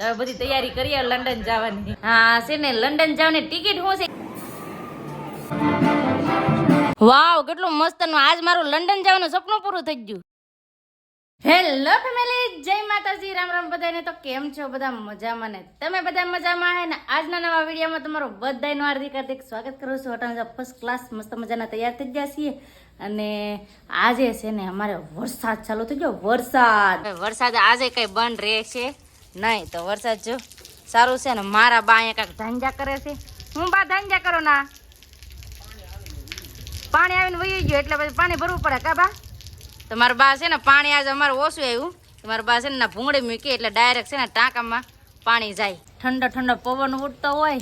હવે બધી તૈયારી કરીએ લંડન જવાની. હા, છે ને, લંડન જવાની ટિકિટ શું છે? વાવ, કેટલું મસ્તનું આજ મારું લંડન જવાનું સપનું પૂરું થઈ ગયું. હેલો ફેમિલી જય માતાજી, રામ રામ બધાને. તો કેમ છો બધા? મજામાં ને? તમે બધા મજામાં હે ને? આજના નવા વિડીયોમાં તમારું બધાનું હાર્દિક હાર્દિક સ્વાગત કરું છું. હોટલ ફર્સ્ટ ક્લાસ મસ્ત મજાના તૈયાર થઈ ગયા છીએ. અને આજે છે ને અમારે વરસાદ ચાલુ થઈ ગયો. વરસાદ. વરસાદ આજે કઈ બંધ રહે છે. નહીં, તો વરસાદ જો સારું છે ને મારા બા અહીંયા કાંઈક ધાંજા કરે છે. હું બા ધાંજા કરો ના? પાણી આવીને વહી ગયું, એટલે પછી પાણી ભરવું પડે કા બા? તો મારા બા છે ને પાણી આજે અમારે ઓછું આવ્યું. મારા બા છે ને ના ભૂંગળી મૂકી, એટલે ડાયરેક્ટ છે ને ટાંકામાં પાણી જાય. ઠંડો ઠંડો પવન ઉડતો હોય.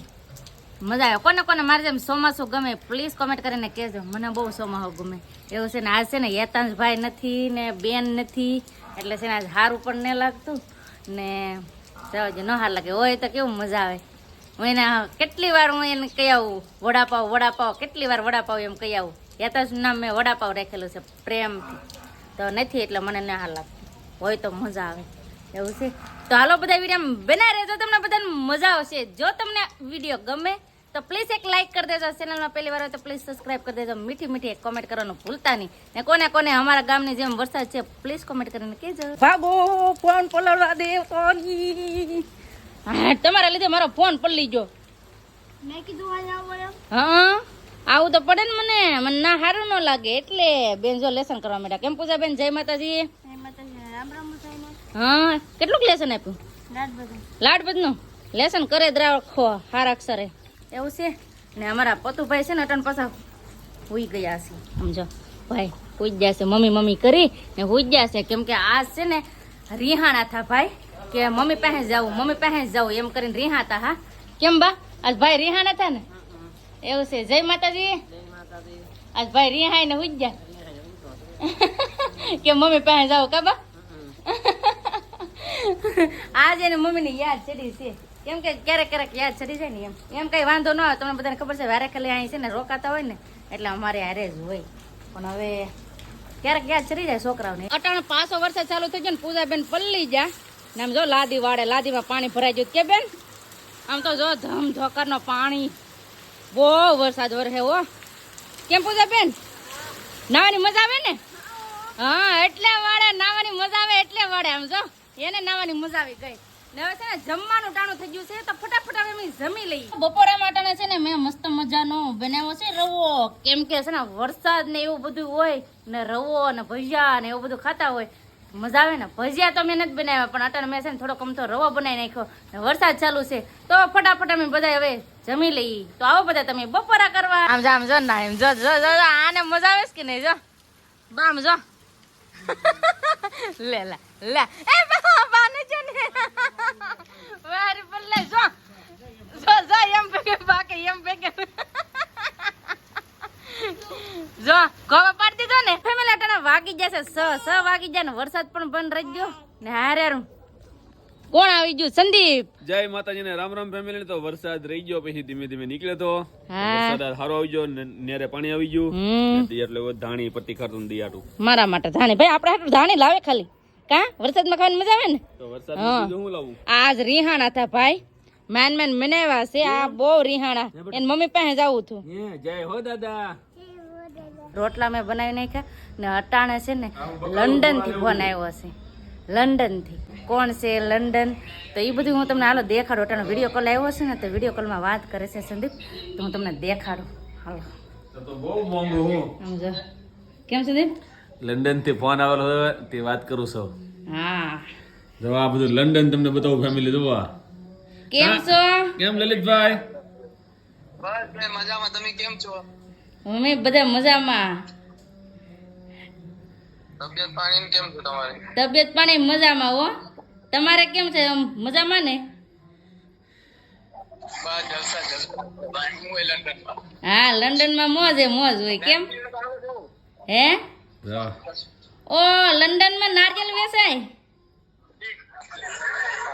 મજા આવે. કોને કોને મારે જેમ ચોમાસું ગમે પ્લીઝ કોમેન્ટ કરીને કહેજો. મને બહુ ચોમાસું ગમે. એવું છે ને આજ છે ને યતાંશભાઈ નથી ને બેન નથી. એટલે છે ને આજ સારું પણ નહીં લાગતું. ને જવાજો ન હાર લાગે. હોય તો કેવું મજા આવે. હું એને કેટલી વાર હું એને કહી આવું, વડાપાવ વડાપાવ, કેટલી વાર વડાપાવ એમ કહી આવું. યતાંશ નામ મેં વડાપાવ રાખેલું છે, પ્રેમથી. તો નથી એટલે મને ના હાલ લાગતું. હોય તો મજા આવે. એવું છે. તો હાલો બધા વીડિયો બના રહેજો, તમને બધાને મજા આવશે. જો તમને વીડિયો ગમે તો પ્લીઝ એક લાઈક કરી દેજો. ચેનલમાં પહેલી વાર હોય તો પ્લીઝ સબસ્ક્રાઇબ કરી દેજો. મીઠી મીઠી એક કોમેન્ટ કરવાનું ભૂલતા નહીં. ને કોને કોને અમારા ગામની જેમ વરસાદ છે પ્લીઝ કોમેન્ટ કરીને કહેજો. ભાગો ફોન પલળવા દે કોની હા તમારા લીધે મારો ફોન પલળી ગયો. મેં કીધું હા આવું તો પડે ને મને. મને ના સારું ન લાગે. એટલે બેન જો લેસન કરવા માંડ્યા. કેમ પૂજા બેન જય માતાજી. હા કેટલુંક લેસન આપ્યું? લાડ બધું. લેસન કરે જ રાખો હારા અક્ષરે. એવું છે? ને અમારા પતુભાઈ છે ને અટન પાછા હુઈ ગયા છે. સમજો? ભાઈ હુઈ જશે મમ્મી મમ્મી કરી ને હુઈ જશે કેમ કે આજ છે ને રિહાણા થા ભાઈ કે મમ્મી પાસે જાવું મમ્મી પાસે જાવું એમ કરીને રિહાતા હા? કેમ બા? આજ ભાઈ રિહાણા થા ને? એવું છે. જય માતાજી. આજ ભાઈ રિહાઈ ને હુઈ જ કે મમ્મી પાસે જાવ કા બા? આજે એને મમ્મીને યાદ ચડી છે. કેમ કે ક્યારેક ક્યારેક યાદ ચડી જાય ને એમ. એમ કઈ વાંધો ન આવે, તમને બધાને ખબર છે વારે ખાલી અહીં છે ને, રોકાતા હોય ને, એટલે અમારે હારે જ હોય. પણ હવે ક્યારેક યાદ ચડી જાય છોકરાઓને. અટાણ પાછો વરસાદ ચાલુ થઈ ગયો ને પૂજા બેન પલ્લી જા. ને આમ જો લાદી વાળે, લાદીમાં પાણી ભરાઈ ગયું. કે બેન? આમ તો જો ધમ ધોકારનો પાણી. બહુ વરસાદ વરસે હો. કેમ પૂજા બેન નાવાની મજા આવે ને? હા, એટલે વાળે, નાવાની મજા આવે એટલે વાળે. આમ જો, એને નાવાની મજા આવી ગઈ. ને હવે છે ને જમવાનું ટાણું થઈ ગયું છે તો ફટાફટ હવે અમે જમી લઈએ. બપોરા માટે છે ને મેં મસ્ત મજાનો બનાવ્યો છે રવો. કેમ કે છે ને વરસાદ ને એવું બધું હોય ને રવો ને ભજીયા ને એવું બધું ખાતા હોય મજા આવે ને. ભજીયા તો મેં નથી બનાવ્યા પણ અટાણે મેં છે ને થોડોક અમથો રવો બનાવી નાખ્યો ને વરસાદ ચાલુ છે. તો ફટાફટ અમે બધા હવે જમી લઈએ. તો આવો બધા તમે બપોરા કરવા. આમ જો આમ જો ના એમ જો જો જો જો, આને મજા આવે કે નહીં જો? બામ જો. લે લે લે. એ બાને છે ને. વારે પર લે, જો. જો જો, એમ પેકે બાકે એમ પેકે જો, ગોવા પાડી દીધો ને. ફેમિલી વાગી જશે. સ સ વાગી જાય ને વરસાદ પણ બંધ રહી ગયો. ને હારું. કોણ આવી ગયું? સંદીપ. જય માતાજી ને રામ રામ ફેમિલી તો વરસાદ રહી ગયો પછી ધીમે ધીમે નીકળે તો. વરસાદ સારો આવી ગયો નેરે પાણી આવી ગયું. એટલે ધાણી પત્તી ખાતું ને દિયાટું. મારા માટે ધાણી. ભાઈ આપણે હાટું ધાણી લાવે ખાલી. કા? વરસાદમાં ખાવાની મજા આવે ને? તો વરસાદ હું લાવું? આજ રિહાણા હતા ભાઈ. મેન મેન મનાવ્યા છે. આ બહુ રિહાણા. એન મમ્મી પાસે જાવું છું. જય હો દાદા. રોટલા મેં બનાવી નાખ્યા ને અટાણે છે ને લંડનથી ફોન આવ્યો છે. લંડનથી કોણ છે લંડન? તો એ બધું હું તમને હાલો દેખાડું. અટાણો વીડિયો કોલ આવ્યો છે ને તો વીડિયો કોલમાં વાત કરે છે સંદીપ. તો હું તમને દેખાડું. હાલો. તો તો બહુ મોંઘું સમજો કેમ સંદીપ? લંડનથી ફોન આવેલો હવે તે વાત કરું છું. હા. જો આ બધું લંડન તમને બતાવું ફેમિલી જોવા કેમ છો? કેમ લલિતભાઈ? બસ ભાઈ મજામાં. તમે કેમ છો? અમે બધા મજામાં. તબિયત પાણી કેમ છે તમારી? તબિયત પાણી મજામાં હો. તમારે કેમ છે? મજામાં ને? હા લંડન જલસા. ભાઈ હું એ લંડનમાં. હા લંડનમાં મોજ એ મોજ હોય. કેમ? હે? ઓ લંડન લંડનમાં નારિયેલ વેચાય?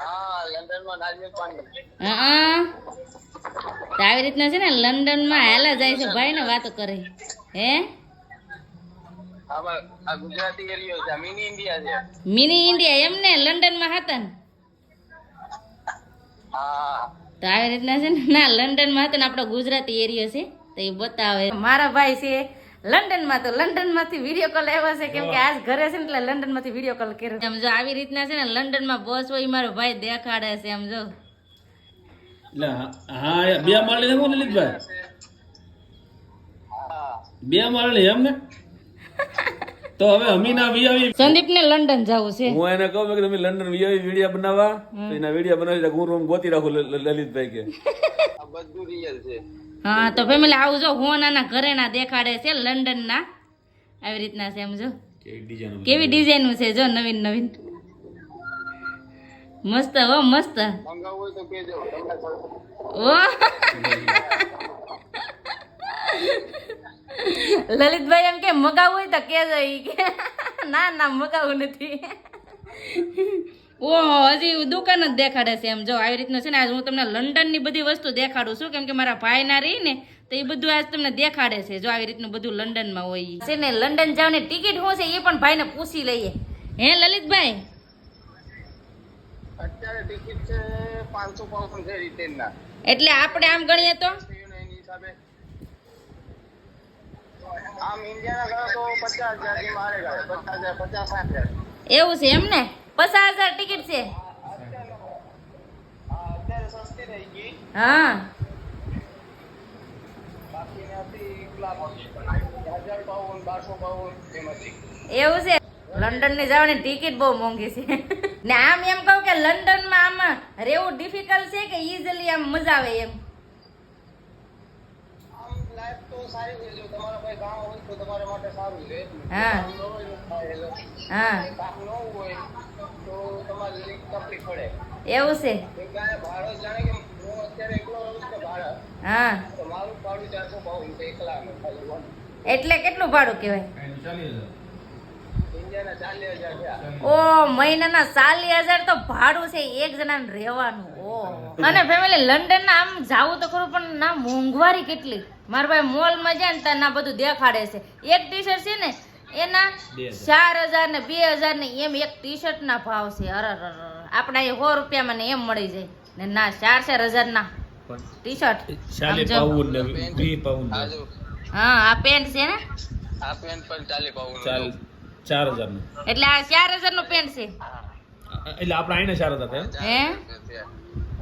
હા લંડનમાં નારિયેળ પાણી. હા. તો આવી રીતના છે ને લંડનમાં હેલા જાય છે ભાઈ ને વાતો કરે. હે? આ ગુજરાતી એરિયો છે મિની ઇન્ડિયા છે. મિની ઇન્ડિયા એમ ને લંડનમાં હતા ને. હા. તો આવી રીતના છે ને ના લંડનમાં હતા ને આપણો ગુજરાતી એરિયો છે તો એ બતાવે. મારા ભાઈ છે લંડનમાં તો લંડનમાંથી વીડિયો કોલ આવ્યો છે કેમ કે આજ ઘરે છે ને એટલે લંડનમાંથી વીડિયો કોલ કર્યો. એમ જો આવી રીતના છે ને લંડનમાં બોસ હોય મારો ભાઈ દેખાડે છે એમ જો. એટલે હા- હા બે માળની છે કોણ લલિતભાઈ બે માળની એમ ને તો હવે અમીના વી સંદીપને લંડન જવું છે. હું એને કહું કે તમે લંડન વીઆઈ વિડિયા બનાવવા. તો એના વીડિયો બનાવી હું રૂમ ગોતી રાખું લલિતભાઈ કે. બધું રિયલ છે. હા તો ફેમિલી આવું જો હોનાના ઘરેના દેખાડે છે લંડનના. આવી રીતના છે એમ જો. કેવી ડિઝાઇન છે? જો નવીન નવીન. મસ્ત હો મસ્ત. મંગાવવું હોય તો કહેજો. તમને ઓ. લલિતભાઈ એમ કે મગાવું હોય તો કેજો ઈ કે. ના ના મગાવું નથી. ઓહો હજી દુકાન જ દેખાડે છે એમ. જો આવી રીતનું છે ને આજ હું તમને લંડનની બધી વસ્તુ દેખાડું છું કેમ કે મારા ભાઈ ના રહી ને તો એ બધું આજ તમને દેખાડે છે જો આવી રીતનું બધું લંડનમાં હોય. છે ને લંડન જવાની ટિકિટ શું છે એ પણ ભાઈને પૂછી લઈએ. હે લલિતભાઈ? અત્યારે ટિકિટ છે પાંચસો પાઉન્ડ છે રિટેલના એટલે આપણે આમ ગણીએ તો? આમ ઇન્ડિયાના ગણો તો પચાસ હજાર મારે ગણે પચાસ હજાર પચાસ સાઠ હજાર. એવું છે એમ ને પચાસ હજાર ટિકિટ છે? હા અત્યારે સસ્તી થઈ ગઈ. એવું છે? લંડનની જવાની ટિકિટ બહુ મોંઘી છે. ને આમ એમ કહું કે લંડનમાં આમ રહેવું ડિફિકલ્ટ છે કે ઈઝીલી આમ મજા આવે એમ આમ લાઈફ તો સારી છે જો તમારા પાસે કામ હોય તો તમારા માટે સારું છે હા. હા. એવું છે. હું. એટલે કેટલું ભાડું કહેવાય? ઓ મહિનાના ચાલી હજાર તો ભાડું છે એક જણાને રહેવાનું. ઓ. અને ફેમિલી લંડન આમ જાવું તો ખરું પણ ના મોંઘવારી કેટલી? મારા ભાઈ મોલમાં જાય ને ત્યાં ના બધું દેખાડે છે. એક ટી શર્ટ છે ને એના ચાર હજાર ને બે હજાર ને એમ એક ટી શર્ટ ના ભાવ છે. અરર અરે અરે. આપણા એ સો રૂપિયામાં ને એમ મળી જાય. ને ના ચાર ચાર હજાર ના ટી શર્ટ હા આ પેન્ટ છે ને? આ પેન્ટ પણ ચાલી પાઉન ચાર હજારનું. એટલે આ ચાર હજારનું પેન્ટ છે. એટલે આપણા આઈને ચાર હજાર હે?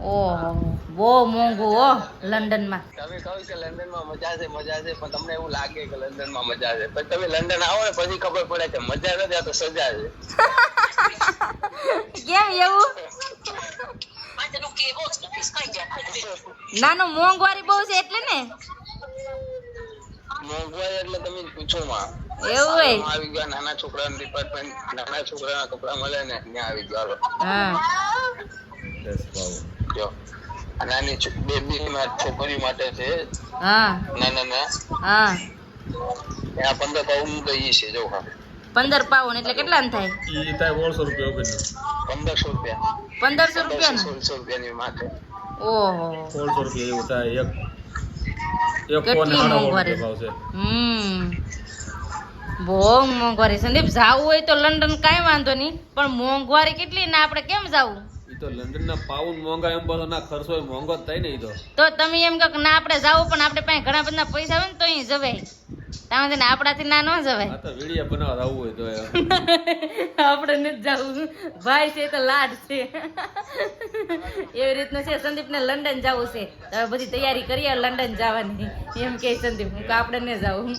ઓહો બહુ મોંઘું હો લંડનમાં. તમે કહો કે લંડનમાં મજા છે મજા છે પણ તમને એવું લાગે કે લંડનમાં મજા છે. પણ તમે લંડન આવો ને પછી ખબર પડે કે મજા નથી આ તો સજા છે. કેમ એવું? નાનું મોંઘવારી બહુ છે એટલે ને? મોંઘવારી એટલે તમે પૂછો માં. એવું હોય. આવી ગયા નાના છોકરાના ડિપાર્ટમેન્ટ નાના છોકરાના કપડા મળે ને ત્યાં આવી ગયા. હા. જો નાની બેબી છોકરી માટે છે. હા. ના ના હા. પંદર પાઉન ગઈ છે જો હા. પંદર પાઉન એટલે કેટલા થાય? એ થાય સોળસો રૂપિયા ઓગણ પંદરસો રૂપિયા. પંદરસો રૂપિયા ને? સોળસો રૂપિયાની માટે. ઓહો. સોળસો રૂપિયા એવું થાય એક એક કેટલી મોંઘવારી. હમ. બહુ મોંઘવારી. સંદીપ જાવું હોય તો લંડન કાંઈ વાંધો નહીં પણ મોંઘવારી કેટલી ને આપણે કેમ જાવું? તો લંડન ના પાઉન્ડ મોંઘા એમ બોલો ના ખર્ચો એ મોંઘો જ થાય ને તો. તો તમે એમ કહો કે ના આપણે જાવું પણ આપણે પાસે ઘણા બધા પૈસા હોય ને તો અહીં જવાય તમે ને આપણાથી ના ન જવાય. આ તો વીડિયો બનાવવા આવવું હોય તો આપણે નથી જવું. ભાઈ છે તો લાડ છે. એવી રીતનું છે સંદીપને લંડન જવું છે. હવે બધી તૈયારી કરીએ લંડન જવાની. એમ કે સંદીપ હું કે આપણે ને જવું.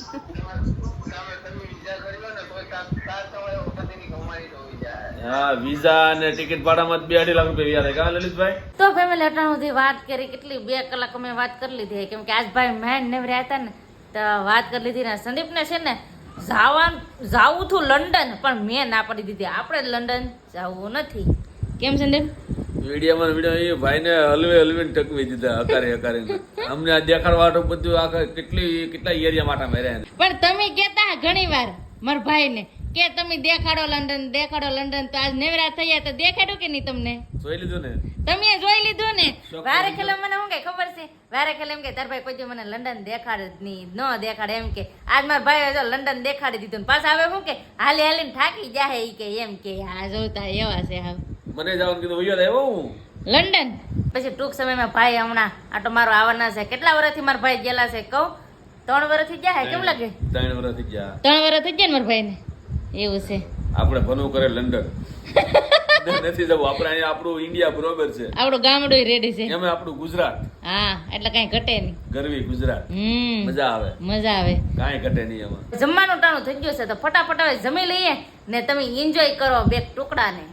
હા વિઝા અને ટિકિટ ભાડામાં બે અઢી લાખ રૂપિયા વ્યાજ કા લલિતભાઈ? તો ફેમિલી અટાણું સુધી વાત કરી કેટલી? બે કલાક અમે વાત કરી લીધી. કેમ કે આજ ભાઈ મેન નેવર્યા હતા ને તો વાત કરી લીધી ને સંદીપને છે ને જાવાનું જાવું હતું લંડન પણ મેં ના પડી દીધી. આપણે લંડન જવું નથી. કેમ સંદીપ? મીડિયામાં વીડિયો એ ભાઈને હલવે હલવીને ટકવી દીધા હકારી હકારીને અમને આ દેખાડવા બધું આખા કેટલી કેટલા એરિયા માટે મેર્યા પણ તમે કેતા ઘણી વાર મારા ભાઈને કે તમે દેખાડો લંડન દેખાડો લંડન તો આજ નેવરા થયા તો દેખાડો કે નહીં તમને? જોઈ લીધું ને? તમે જોઈ લીધું ને? વારે ખેલે મને શું કે ખબર છે? વારે ખેલે એમ કે તાર ભાઈ કોઈ મને લંડન દેખાડે જ નહીં ન દેખાડે એમ કે. આજ મારા ભાઈ જો લંડન દેખાડી દીધું પાછા હવે શું કે? હાલી હાલીને થાકી જાહે ઈ કે એમ કે. આ જોતા એવા છે હાવ. મને જવાનું કીધું વયો આવ્યો હું. લંડન? પછી ટૂંક સમયમાં ભાઈ હમણાં આટો મારો આવવાના છે. કેટલા વર્ષથી મારા ભાઈ ગયેલા છે કહું? ત્રણ વર્ષથી ગયા કેમ લાગે? ત્રણ વર્ષથી ગયા. ત્રણ વર્ષ થઈ ગયા ને મારા ભાઈને? એવું છે. આપણે ભણવું કરે લંડન. નથી જવું. આપણે અહીંયા આપણું ઇન્ડિયા બરોબર છે. આપણું ગામડું રેડી છે. એમાં આપણું ગુજરાત. હા એટલે કઈ ઘટે નહીં. ગરવી ગુજરાત. હમ. મજા આવે. મજા આવે. કાંઈ ઘટે નહીં એમાં. જમવાનું ટાણું થઈ ગયું છે તો ફટાફટ હવે જમી લઈએ ને તમે એન્જોય કરો બે ટુકડાને.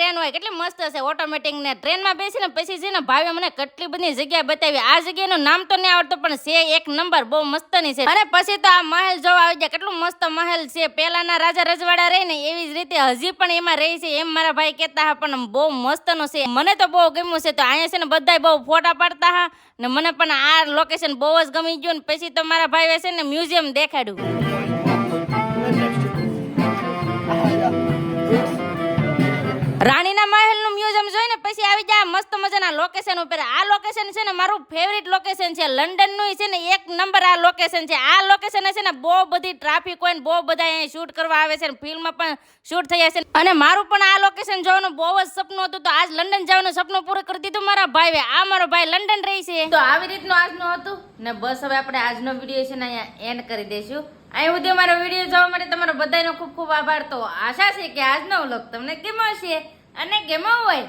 ટ્રેન હોય, કેટલી મસ્ત હશે ઓટોમેટિક ને. ટ્રેનમાં બેસીને પછી છે ને, ભાવે મને કેટલી બધી જગ્યા બતાવી. આ જગ્યાનું નામ તો નહીં આવડતું, પણ છે એક નંબર બહુ મસ્તની છે. અને પછી તો આ મહેલ જોવા આવી ગયા. કેટલું મસ્ત મહેલ છે. પેલાના રાજા રજવાડા રહે ને, એવી જ રીતે હજી પણ એમાં રહી છે. એમ મારા ભાઈ કહેતા હા, પણ બહુ મસ્તનો છે. મને તો બહુ ગમ્યું છે. તો અહીંયા છે ને, બધાય બહુ ફોટા પાડતા હા. ને મને પણ આ લોકેશન બહુ જ ગમી ગયું. ને પછી તો મારા ભાઈ છે ને મ્યુઝિયમ દેખાડ્યું. ರಾಣಿನಮ್ಮ જોઈને પછી આવી જાય મસ્ત મજાના લોકેશન ઉપર. આ લોકેશન છે ને મારું ફેવરિટ લોકેશન છે. લંડનનું છે ને એક નંબર આ લોકેશન છે. આ લોકેશન છે ને બહુ બધી ટ્રાફિક હોય ને બહુ બધા અહીંયા શૂટ કરવા આવે છે ને ફિલ્મ પણ શૂટ થઈ છે અને મારું પણ આ લોકેશન જોવાનું બહુ જ સપનું હતું. તો આજ લંડન જવાનું સપનું પૂરું કરી દીધું મારા ભાઈએ. આ મારો ભાઈ લંડન રહી છે. તો આવી રીતનું આજનું હતું. ને બસ હવે આપણે આજનો વીડિયો છે ને અહીંયા એન્ડ કરી દઈશું. અહીં સુધી અમારો વીડિયો જોવા માટે તમારો બધાનો ખૂબ ખૂબ આભાર. તો આશા છે કે આજનો વ્લોગ તમને કેમો છે અને કેમો હોય